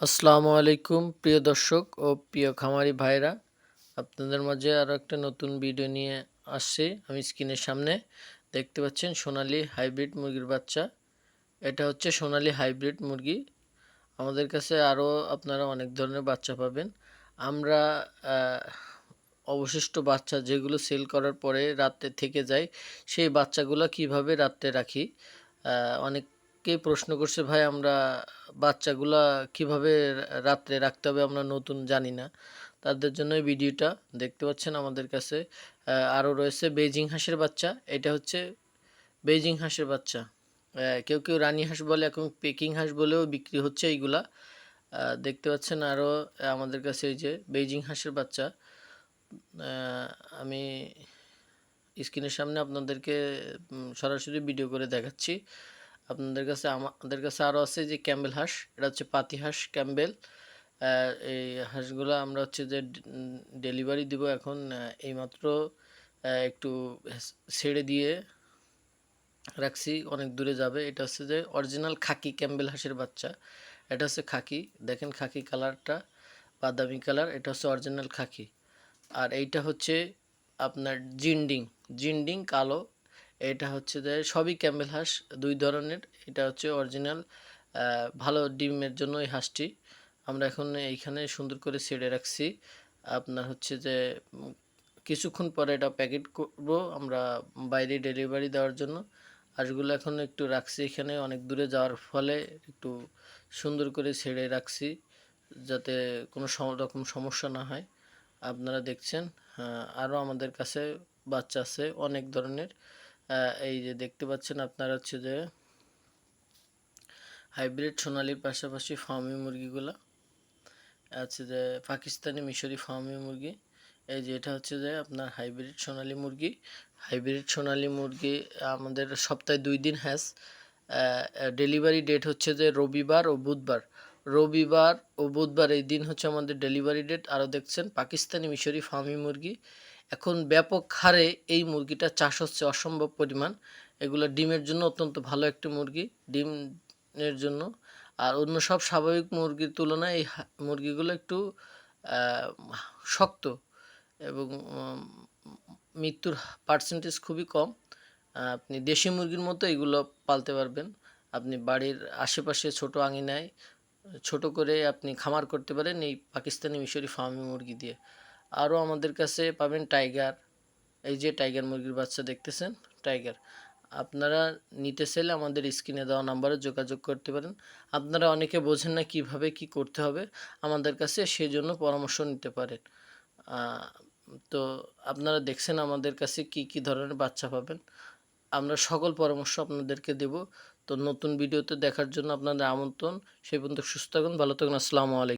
আসসালামু আলাইকুম প্রিয় দর্শক ও প্রিয় খামারি ভাইরা। আপনাদের মাঝে আরও একটা নতুন ভিডিও নিয়ে আসছি আমি স্ক্রিনের সামনে। দেখতে পাচ্ছেন সোনালি হাইব্রিড মুরগির বাচ্চা। এটা হচ্ছে সোনালি হাইব্রিড মুরগি। আমাদের কাছে আরও আপনারা অনেক ধরনের বাচ্চা পাবেন। আমরা অবশিষ্ট বাচ্চা যেগুলো সেল করার পরে রাত্রে থেকে যায় সেই বাচ্চাগুলো কীভাবে রাত্রে রাখি? আহ, অনেকেই প্রশ্ন করছে, ভাই, আমরা বাচ্চাগুলা কীভাবে রাত্রে রাখতে হবে আমরা নতুন জানি না। তাদের জন্য এই ভিডিওটা দেখতে পাচ্ছেন আমাদের কাছে। আরও রয়েছে বেজিং হাঁসের বাচ্চা। এটা হচ্ছে বেজিং হাঁসের বাচ্চা। কেউ কেউ রানী হাঁস বলে, এখন পেকিং হাঁস বলেও বিক্রি হচ্ছে এইগুলা। দেখতে পাচ্ছেন আরও আমাদের কাছে এই যে বেজিং হাঁসের বাচ্চা। আমি স্ক্রিনের সামনে আপনাদেরকে সরাসরি ভিডিও করে দেখাচ্ছি। আপনাদের কাছে আমাদের কাছে আরও আছে যে ক্যাম্বেল হাঁস, এটা হচ্ছে পাতি হাঁস, ক্যাম্বেল। এই হাঁসগুলো আমরা হচ্ছে যে ডেলিভারি দিব এখন এইমাত্র একটু ছেড়ে দিয়ে রাখছি, অনেক দূরে যাবে। এটা হচ্ছে যে অরিজিনাল খাকি ক্যাম্বেল হাঁসের বাচ্চা। এটা হচ্ছে খাকি, দেখেন খাকি কালারটা, বাদামি কালার, এটা হচ্ছে অরিজিনাল খাকি। আর এইটা হচ্ছে আপনার জিন্ডিং জিন্ডিং কালো এটা হচ্ছে যে সবই ক্যাম্বেল হাঁস, দুই ধরনের। এটা হচ্ছে অরিজিনাল ভালো ডিমের জন্য এই হাঁসটি। আমরা এখন এইখানে সুন্দর করে ছেড়ে রাখছি। আপনার হচ্ছে যে কিছুক্ষণ পরে এটা প্যাকেট করব আমরা বাইরে ডেলিভারি দেওয়ার জন্য। হাঁসগুলো এখন একটু রাখছি এখানে, অনেক দূরে যাওয়ার ফলে একটু সুন্দর করে ছেড়ে রাখছি যাতে কোনো রকম সমস্যা না হয়। আপনারা দেখছেন আরও আমাদের কাছে বাচ্চা আছে অনেক ধরনের। এই যে দেখতে পাচ্ছেন আপনারা হচ্ছে যে হাইব্রিড সোনালির পাশাপাশি ফার্মি মুরগিগুলো, আছে যে পাকিস্তানি মিশরি ফার্মি মুরগি, এই যে এটা হচ্ছে যে আপনার হাইব্রিড সোনালি মুরগি। হাইব্রিড সোনালি মুরগি আমাদের সপ্তাহে দুই দিন হ্যাস ডেলিভারি ডেট হচ্ছে যে রবিবার ও বুধবার। রবিবার ও বুধবার এই দিন হচ্ছে আমাদের ডেলিভারি ডেট। আরও দেখছেন পাকিস্তানি মিশরি ফার্মি মুরগি এখন ব্যাপক হারে এই মুরগিটা চাষ হচ্ছে অসম্ভব পরিমাণ। এগুলো ডিমের জন্য অত্যন্ত ভালো একটি মুরগি, ডিমের জন্য। আর অন্য সব স্বাভাবিক মুরগির তুলনায় এই মুরগিগুলো একটু শক্ত এবং মৃত্যুর পার্সেন্টেজ খুবই কম। আপনি দেশি মুরগির মতো এগুলো পালতে পারবেন। আপনি বাড়ির আশেপাশে ছোট আঙিনায় ছোট করে আপনি খামার করতে পারেন এই পাকিস্তানি মিশরি ফার্মি মুরগি দিয়ে। আরও আমাদের কাছে পাবেন টাইগার। এই যে টাইগার মুরগির বাচ্চা দেখতেছেন? টাইগার। আপনারা নিতে চাইলে আমাদের স্ক্রিনে দেওয়া নাম্বারে যোগাযোগ করতে পারেন। আপনারা অনেকে বোঝেন না কীভাবে কি করতে হবে, আমাদের কাছে সেই জন্য পরামর্শ নিতে পারেন। তো আপনারা দেখছেন আমাদের কাছে কি কি ধরনের বাচ্চা পাবেন। আমরা সকল পরামর্শ আপনাদেরকে দেব। তো নতুন ভিডিওতে দেখার জন্য আপনাদের আমন্ত্রণ। সেই পর্যন্ত সুস্থ থাকুন, ভালো থাকুন, আসসালামু আলাইকুম।